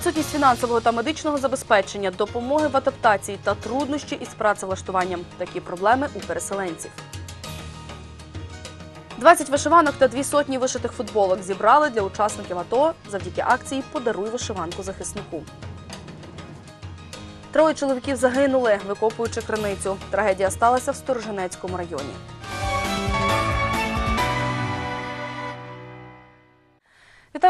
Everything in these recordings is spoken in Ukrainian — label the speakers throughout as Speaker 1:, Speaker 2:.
Speaker 1: Відсутність фінансового та медичного забезпечення, допомоги в адаптації та труднощі із працевлаштуванням. Такі проблеми у переселенців. 20 вишиванок та дві сотні вишитих футболок зібрали для учасників АТО завдяки акції Подаруй вишиванку захиснику. Троє чоловіків загинули, викопуючи криницю. Трагедія сталася в Сторожинецькому районі.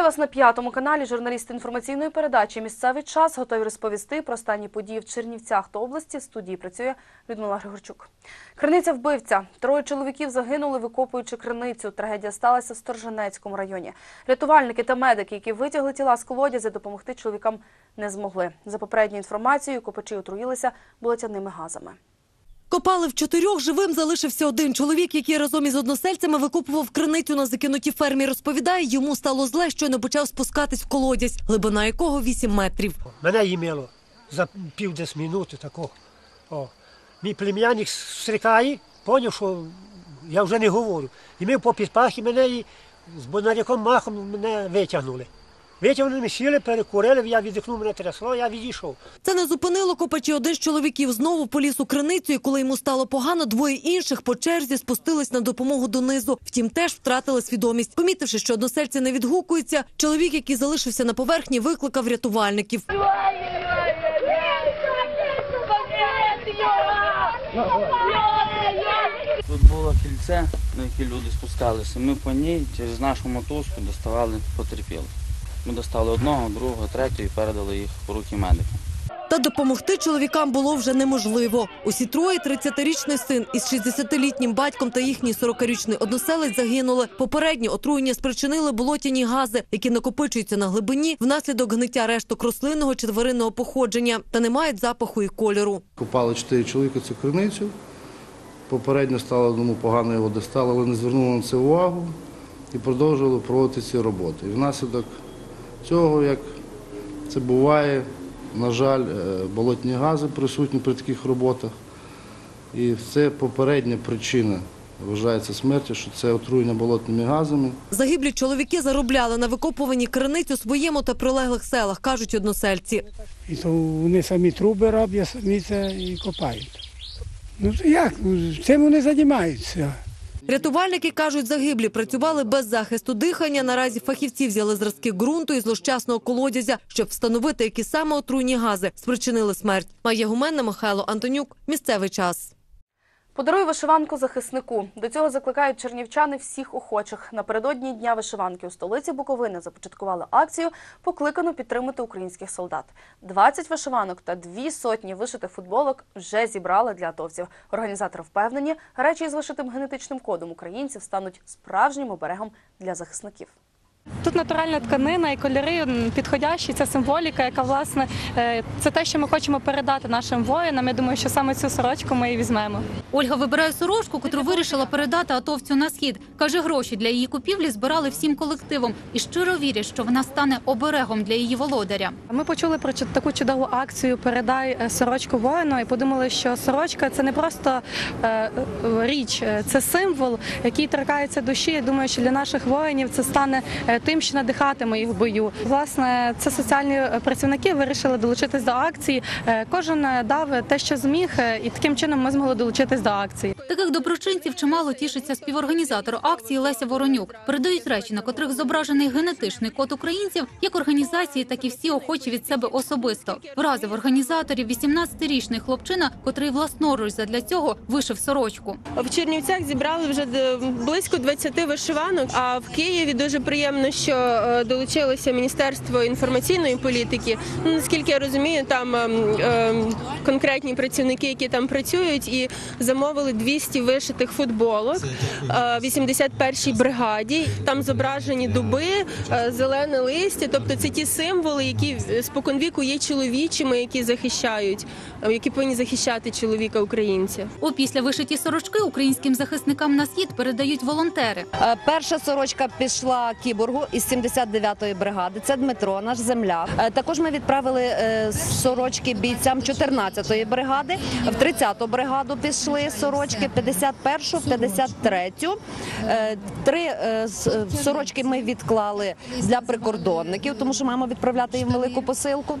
Speaker 1: Вітаю вас на п'ятому каналі. Журналісти інформаційної передачі Місцевий час готові розповісти про останні події в Чернівцях та області. В студії працює Людмила Григорчук. Криниця вбивця. Троє чоловіків загинули, викопуючи криницю. Трагедія сталася в Сторженецькому районі. Рятувальники та медики, які витягли тіла з колодязя, допомогти чоловікам не змогли. За попередньою інформацією, копачі отруїлися болотяними газами.
Speaker 2: Копали в чотирьох, живим залишився один чоловік, який разом із односельцями викопував криницю на закинутій фермі. Розповідає, йому стало зле, щойно почав спускатись в колодязь, глибина якого 8 метрів.
Speaker 3: Мене їмило за пів десь минути такого. О. Мій плем'яник стрикає, поняв, що я вже не говорю. І ми по підпахі мене і з бонаряком махом мене витягнули. Витягнули, ми сіли, перекурили, я віддихнув, мене трясло, я відійшов.
Speaker 2: Це не зупинило копачі. Один з чоловіків знову поліз у криницю, і коли йому стало погано, двоє інших по черзі спустились на допомогу донизу. Втім, теж втратили свідомість. Помітивши, що односельці не відгукуються, чоловік, який залишився на поверхні, викликав рятувальників.
Speaker 4: Тут було кільце, на яке люди спускалися. Ми по ній через нашу мотузку доставали потерпілих. Ми достали одного, другого, третього і передали їх у руки медикам.
Speaker 2: Та допомогти чоловікам було вже неможливо. Усі троє 30-річний син із 60-літнім батьком та їхній 40-річний односелець загинули. Попередньо отруєння спричинили болотяні гази, які накопичуються на глибині внаслідок гниття решток рослинного чи тваринного походження та не мають запаху і кольору.
Speaker 5: Копали чотири чоловіка цю криницю. Попередньо стало одному погано його достало, але не звернули на це увагу і продовжували проводити ці роботи. І внаслідок цього, як це буває, на жаль, е, болотні гази присутні при таких роботах. І це попередня причина вважається смерті, що це отруєння болотними газами.
Speaker 2: Загиблі чоловіки заробляли на викопуванні криниць у своєму та прилеглих селах, кажуть односельці.
Speaker 6: І то вони самі труби роблять, самі це і копають. Ну як? Ну, Цим вони займаються.
Speaker 2: Рятувальники кажуть, загиблі працювали без захисту дихання. Наразі фахівці взяли зразки ґрунту із злощасного колодязя, щоб встановити, які саме отруйні гази спричинили смерть. Має Гуменна, Михайло Антонюк. Місцевий час.
Speaker 1: Подаруй вишиванку захиснику. До цього закликають чернівчани всіх охочих. Напередодні дня вишиванки у столиці Буковини започаткували акцію, покликану підтримати українських солдат. 20 вишиванок та дві сотні вишитих футболок вже зібрали для атовців. Організатори впевнені, речі з вишитим генетичним кодом українців стануть справжнім оберегом для захисників.
Speaker 7: Тут натуральна тканина і кольори підходящі. Це символіка, яка власне е, це те, що ми хочемо передати нашим воїнам. Я думаю, що саме цю сорочку ми і візьмемо.
Speaker 8: Ольга вибирає сорочку, котру вирішила передати атовцю на схід. Каже, гроші для її купівлі збирали всім колективом і щиро вірять, що вона стане оберегом для її володаря.
Speaker 7: Ми почули про таку чудову акцію Передай е, сорочку воїну і подумали, що сорочка це не просто е, річ, це символ, який торкається душі. Я думаю, що для наших воїнів це стане тим, що надихатиме їх в бою. Власне, це соціальні е, працівники вирішили долучитись до акції. Е, Кожен е, дав те, що зміг, е, і таким чином ми змогли долучитись до акції.
Speaker 8: Таких доброчинців чимало тішиться співорганізатор акції Леся Воронюк. Передають речі, на котрих зображений генетичний код українців, як організації, так і всі охочі від себе особисто. Вразив організаторів 18-річний хлопчина, котрий власноруч задля цього вишив сорочку.
Speaker 9: В Чернівцях зібрали вже близько 20 вишиванок. А в Києві дуже приємно, що е, долучилося Міністерство інформаційної політики. Ну, наскільки я розумію, там ем, конкретні працівники, які там працюють, і замовили 200 вишитих футболок е, 81-й бригаді. Там зображені дуби, е, зелене листя. Тобто це ті символи, які споконвіку є чоловічими, які захищають, е, які повинні захищати чоловіка українця.
Speaker 8: Опісля вишиті сорочки українським захисникам на схід передають волонтери.
Speaker 10: Е, Перша сорочка пішла Торгу із 79-ї бригади. Це Дмитро, наш земляк. Е, Також ми відправили е, сорочки бійцям 14-ї бригади. В 30-ту бригаду пішли сорочки, 51-ту, 53-ю. Е, Три сорочки ми відклали для прикордонників, тому що маємо відправляти їм велику посилку.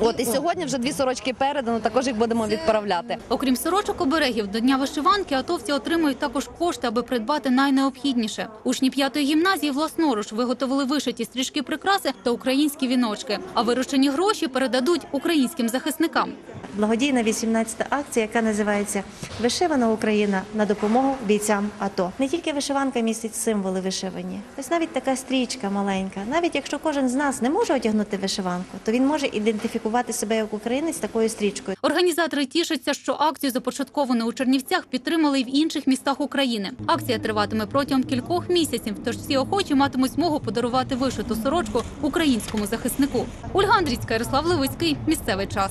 Speaker 10: От і сьогодні вже дві сорочки передано. Також їх будемо відправляти.
Speaker 8: Окрім сорочок оберегів, до Дня вишиванки атовці отримують також кошти, аби придбати найнеобхідніше. Учні п'ятої гімназії власноруч виготовили вишиті стрічки прикраси та українські віночки. А виручені гроші передадуть українським захисникам.
Speaker 11: Благодійна 18-та акція, яка називається Вишивана Україна на допомогу бійцям АТО. Не тільки вишиванка містить символи вишивані. Ось навіть така стрічка маленька. Навіть якщо кожен з нас не може одягнути вишиванку, то він може ідентифікувати себе як українець такою стрічкою.
Speaker 8: Організатори тішаться, що акцію започатковану у Чернівцях підтримали й в інших містах України. Акція триватиме протягом кількох місяців, тож всі охочі матимуть змогу подарувати вишиту сорочку українському захиснику. Ольга Андрійська, Ярослав Левицький. Місцевий час.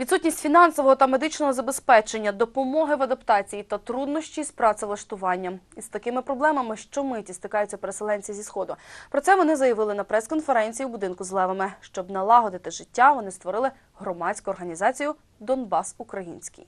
Speaker 1: Відсутність фінансового та медичного забезпечення, допомоги в адаптації та труднощі з працевлаштуванням. Із такими проблемами щомиті стикаються переселенці зі сходу. Про це вони заявили на прес-конференції у будинку з левами. Щоб налагодити життя, вони створили громадську організацію Донбас Український.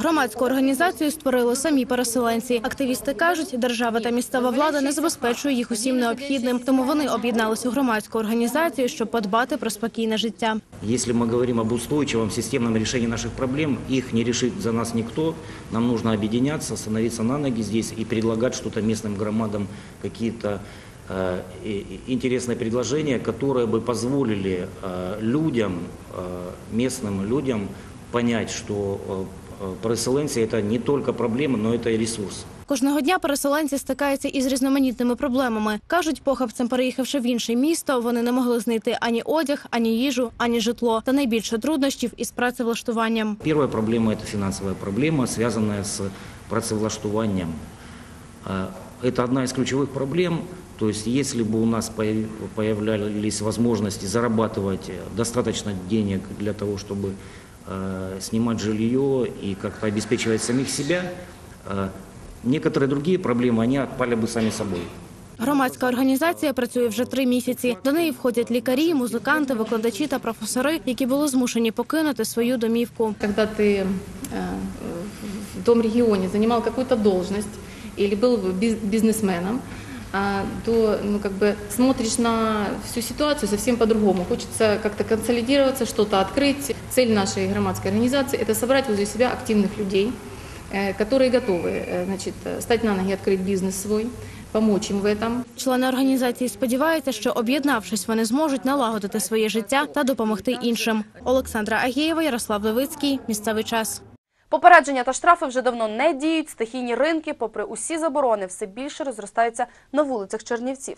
Speaker 12: Громадську організацію створили самі переселенці. Активісти кажуть, держава та місцева влада не забезпечує їх усім необхідним, тому вони об'єдналися у громадську організацію, щоб подбати про спокійне життя.
Speaker 13: Если мы говорим об устойчивом системном решении наших проблем, их не решит за нас никто. Нам нужно объединяться, становиться на ноги здесь и предлагать что-то местным громадам, какие-то э, и- и интересные предложения, которые бы позволили э, людям, э, местным людям понять, что э, э, переселенцы – это не только проблема, но это и ресурс.
Speaker 12: Кожного дня переселенці стикаються із різноманітними проблемами. кажуть, похабцям, переїхавши в інше місто, вони не могли знайти ані одяг, ані їжу, ані житло. Та найбільше труднощів із працевлаштуванням.
Speaker 13: Первая проблема – это финансовая проблема, связанная с працевлаштуваннем. Э, Это одна из ключевых проблем. То есть если бы у нас появ- появлялись возможности зарабатывать э, достаточно денег для того, чтобы э, снимать жилье и как-то обеспечивать самих себя, э, некоторые другие проблемы, они отпали бы сами собой.
Speaker 12: Громадська організація працює вже три місяці. До неї входять лікарі, музиканти, викладачі та професори, які були змушені покинути свою домівку.
Speaker 14: когда ты э, в том регионе занимал какую-то должность или был биз- бизнесменом, а, то ну, как бы смотришь на всю ситуацию совсем по-другому. Хочется как-то консолидироваться, что-то открыть. Цель нашей громадской организации – это собрать возле себя активных людей, э, которые готовы э, значит, э, стать на ноги, открыть бизнес свой, помочь им в этом.
Speaker 12: Члени організації сподіваються, що об'єднавшись, вони зможуть налагодити своє життя та допомогти іншим. Олександра Агієва, Ярослав Левицький. Місцевий час.
Speaker 1: Попередження та штрафи вже давно не діють. Стихійні ринки, попри усі заборони, все більше розростаються на вулицях Чернівців.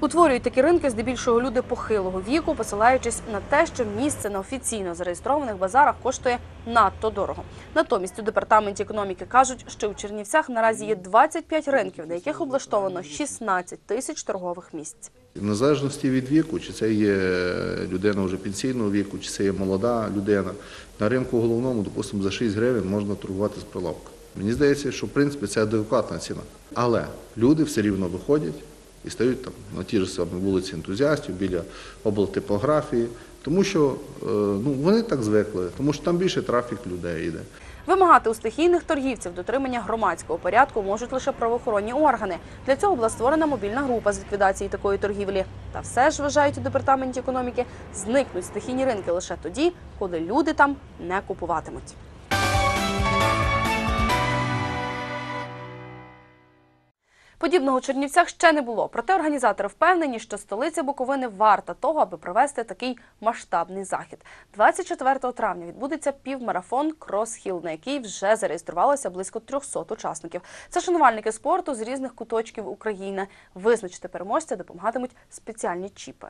Speaker 1: Утворюють такі ринки здебільшого люди похилого віку, посилаючись на те, що місце на офіційно зареєстрованих базарах коштує надто дорого. Натомість у департаменті економіки кажуть, що у Чернівцях наразі є 25 ринків, на яких облаштовано 16 тисяч торгових місць.
Speaker 15: В незалежності від віку, чи це є людина вже пенсійного віку, чи це є молода людина. На ринку головному, допустимо, за 6 гривень можна торгувати з прилавка. Мені здається, що в принципі це адекватна ціна. Але люди все рівно виходять і стають там на ті ж самі вулиці ентузіастів біля облтипографії, тому що е, ну, вони так звикли, тому що там більше трафік людей йде.
Speaker 1: Вимагати у стихійних торгівців дотримання громадського порядку можуть лише правоохоронні органи. Для цього була створена мобільна група з ліквідації такої торгівлі. Та все ж вважають у департаменті економіки, зникнуть стихійні ринки лише тоді, коли люди там не купуватимуть. Подібного у Чернівцях ще не було. Проте організатори впевнені, що столиця Буковини варта того, аби провести такий масштабний захід. 24 травня відбудеться півмарафон Крос-Хіл, на який вже зареєструвалося близько 300 учасників. Це шанувальники спорту з різних куточків України. Визначити переможця допомагатимуть спеціальні чіпи.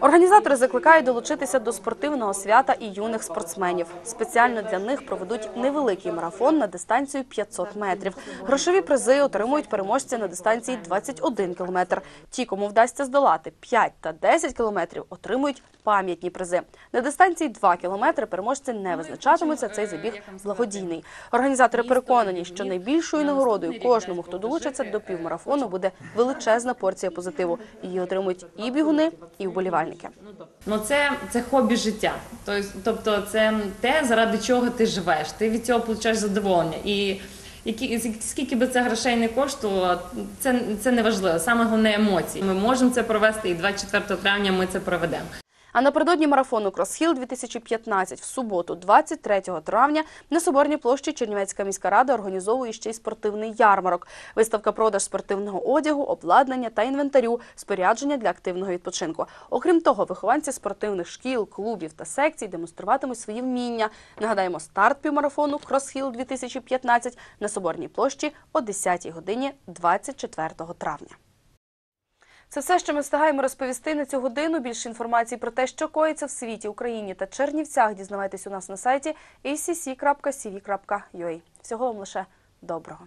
Speaker 1: Організатори закликають долучитися до спортивного свята і юних спортсменів. Спеціально для них проведуть невеликий марафон на дистанцію 500 метрів. Грошові призи отримують переможці на дистанцію дистанції 21 кілометр. Ті, кому вдасться здолати 5 та 10 кілометрів, отримують пам'ятні призи. На дистанції 2 кілометри переможці не визначатимуться. Цей забіг благодійний. Організатори переконані, що найбільшою нагородою кожному, хто долучиться до півмарафону, буде величезна порція позитиву. Її отримують і бігуни, і вболівальники.
Speaker 16: Ну це, це хобі життя. Тобто, тобто це те, заради чого ти живеш. Ти від цього получаєш задоволення. І які, скільки би це грошей не коштувало, це, це не важливо. Саме головне емоції. Ми можемо це провести, і 24 травня ми це проведемо.
Speaker 1: А напередодні марафону Кросхіл 2015 в суботу, 23 травня, на Соборній площі Чернівецька міська рада організовує ще й спортивний ярмарок. Виставка продаж спортивного одягу, обладнання та інвентарю, спорядження для активного відпочинку. Окрім того, вихованці спортивних шкіл, клубів та секцій демонструватимуть свої вміння. Нагадаємо, старт півмарафону Кросхіл 2015 на Соборній площі о 10 годині 24 травня. Це все, що ми встигаємо розповісти на цю годину. Більше інформації про те, що коїться в світі, Україні та Чернівцях, дізнавайтесь у нас на сайті acc.cv.ua. Всього вам лише доброго.